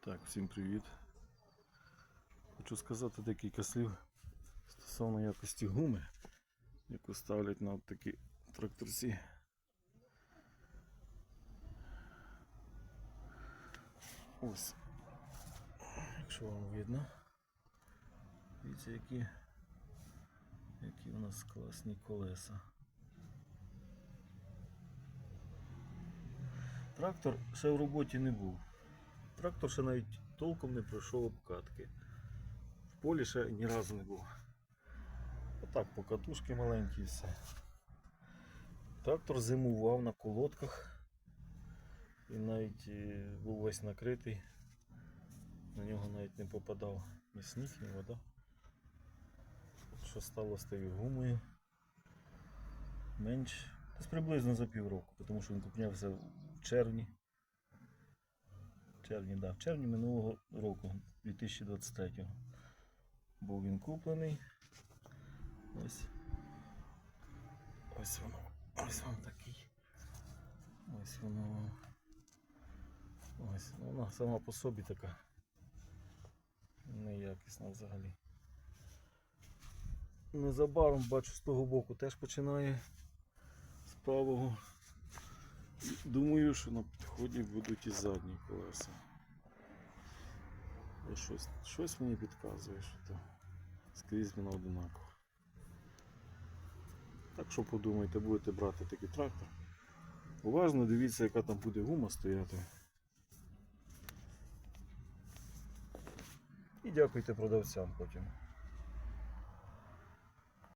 Так, всім привіт. Хочу сказати декілька слів стосовно якості гуми, яку ставлять на такі тракторці. Ось. Якщо вам видно. Дивіться, які, які у нас класні колеса. Трактор ще в роботі не був. Трактор ще навіть толком не пройшов обкатки. В полі ще ні разу не був. Отак, покатушки маленькі і все. Трактор зимував на колодках і навіть е, був весь накритий. На нього навіть не попадав ні сніг, ні вода. Що стало з тією гумою? Менш. Десь приблизно за півроку, тому що він купнявся в червні. Червні, да, в червні минулого року, 2023 був він куплений. Ось. Ось воно. Ось вам такий. Ось воно. Ось ну, вона сама по собі така. Неякісна взагалі. Незабаром бачу з того боку теж починає з правого. Думаю, що на підході будуть і задні колеса. І щось, щось мені підказує, що то скрізь воно одинаково. Так що подумайте, будете брати такий трактор. Уважно дивіться, яка там буде гума стояти. І дякуйте продавцям потім.